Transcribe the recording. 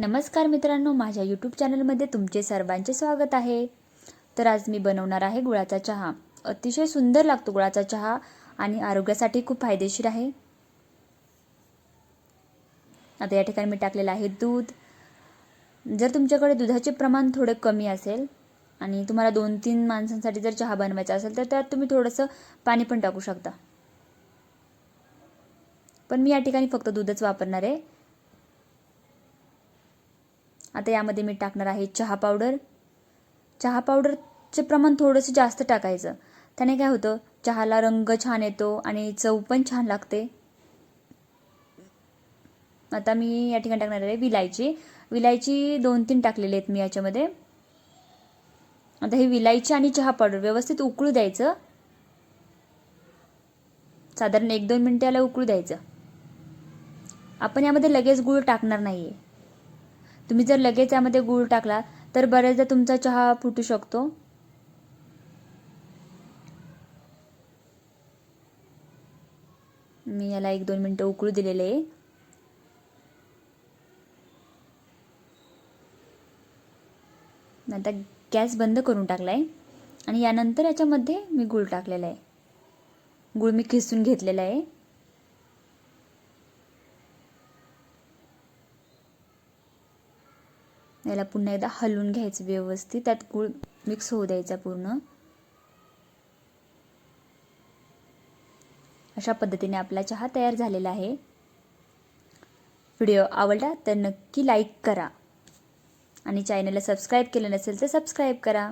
नमस्कार मित्रांनो माझ्या यूट्यूब चॅनलमध्ये तुमचे सर्वांचे स्वागत आहे. तर आज मी बनवणार आहे गुळाचा चहा. अतिशय सुंदर लागतो गुळाचा चहा आणि आरोग्यासाठी खूप फायदेशीर आहे. आता या ठिकाणी मी टाकलेलं आहे दूध. जर तुमच्याकडे दुधाचे प्रमाण थोडे कमी असेल आणि तुम्हाला दोन तीन माणसांसाठी जर चहा बनवायचा असेल तर त्यात तुम्ही थोडंसं पाणी पण टाकू शकता. पण मी या ठिकाणी फक्त दूधच वापरणार आहे. आता यामध्ये मी टाकणार आहे चहा पावडर. चहा पावडरचे प्रमाण थोडंसं जास्त टाकायचं. त्याने काय होतं चहाला रंग छान येतो आणि चव पण छान लागते. आता मी या ठिकाणी टाकणार आहे विलायची. विलायची दोन तीन टाकलेले आहेत मी याच्यामध्ये. आता ही विलायची आणि चहा पावडर व्यवस्थित उकळू द्यायचं. साधारण एक दोन मिनटं याला उकळू द्यायचं. आपण यामध्ये लगेच गूळ टाकणार नाही आहे तुम्ही जर लगेच यामध्ये गूळ टाकला तर बऱ्याचदा तुमचा चहा फुटू शकतो. मी याला एक दोन मिनटं उकळू दिलेले. आहे आता गॅस बंद करून टाकला आहे आणि यानंतर याच्यामध्ये मी गूळ टाकलेला आहे. गूळ मी खिसून घेतलेला आहे. याला पुन्हा एकदा हलवून घ्यायचं व्यवस्थित. त्यात गूळ मिक्स होऊ द्यायचा पूर्ण. अशा पद्धतीने आपला चहा तयार झालेला आहे. व्हिडिओ आवडला तर नक्की लाईक करा. आणि चॅनलला सबस्क्राईब केलं नसेल तर सबस्क्राईब करा.